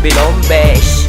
2015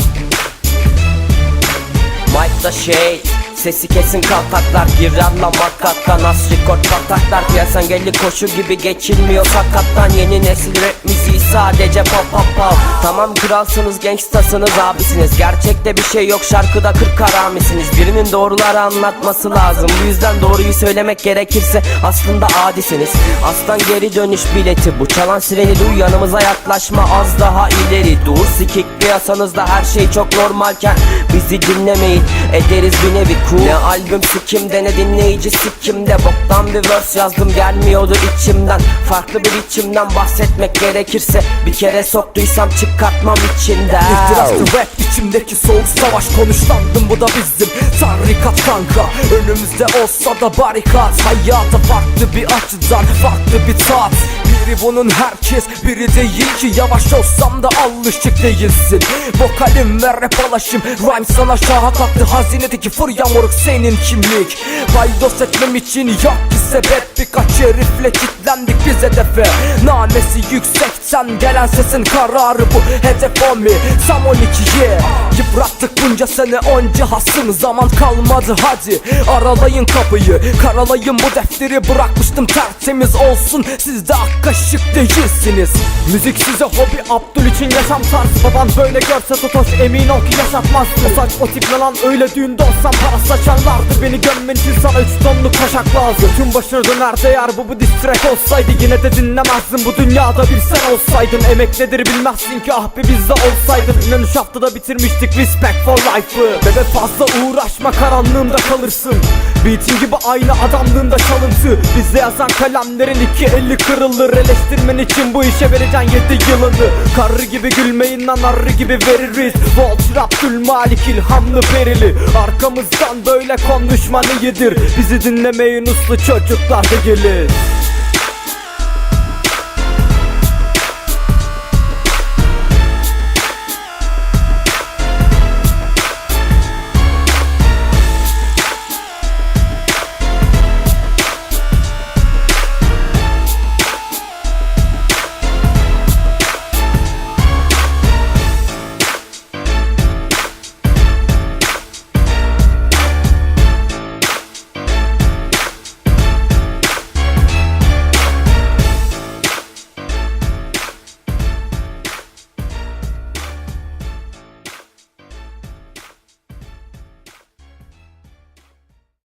Mike'da şey Sesi kesin kaltaklar Giranla makattan. As rekord kataklar Piyasan geldi koşu gibi geçilmiyor. Sakattan Yeni nesil rap müziği sadece pop pop pop. Tamam kralsınız gangstasınız abisiniz. Gerçekte bir şey yok şarkıda kırk karamisiniz Birinin doğruları anlatması lazım. Bu yüzden doğruyu söylemek gerekirse aslında adisiniz. Aslan geri dönüş bileti bu. Çalan sireni duy yanımıza yaklaşma. Az daha ileri dur sikik piyasanızda her şey çok normalken Bizi dinlemeyin. Ederiz bir nevi cool. Ne albüm sikimde ne dinleyici sikimde. Boktan bir verse yazdım gelmiyordu içimden. Farklı bir biçimden bahsetmek gerekirse Bir kere soktuysam çıkartmam içinden İhtiraslı rap içimdeki soğuk savaş konuşlandım bu da bizim Tarikat kanka. Önümüzde olsa da barikat Hayata farklı bir açıdan farklı bir tat biri bunun herkes biri değil ki. Yavaş olsam da alışık değilsin. Vokalim ve rap alaşım. Rhyme sana şaha kalktı hazinedeki furya moruk senin kimlik. Paydos etmem için yok sebep Birkaç herifle kitlendik biz hedefe. Namesi yüksekten gelen sesin kararı bu Hedef o mi? Sam 12'ye Yıprattık bunca sene onca hasım. Zaman kalmadı hadi Aralayın kapıyı. Karalayın bu defteri Bırakmıştım tertemiz olsun. Siz de ak kaşık değilsiniz. Müzik size hobi Abdül için yaşam tarzı. Baban böyle görse totoş emin ol ki yaşatmazdı O saç o tip ne lan? Öyle düğünde olsam para saçarlardı. Beni gömmen için sana üç tonlu kaşak lazım. Tüm başına dönerdi eğer bu bu distrek olsaydı Yine de dinlemezdin bu dünyada bir sen olsaydın Emek nedir bilmezsin ki. Ah be bizde olsaydın İnan üç haftada bitirmiştik. Respect for life'ı. Bebe fazla uğraşma karanlığımda kalırsın. Beatin gibi aynı adamlığında çalıntı. Bizde yazan kalemlerin iki eli kırılır. Eleştirmen için bu işe vereceksin yedi yılını. Karı gibi gülmeyin lan arı gibi veririz. Vulture Abdülmalik ilhamlı perili Arkamızdan böyle konuşman iyidir. Bizi dinlemeyin uslu çocuklar da gelir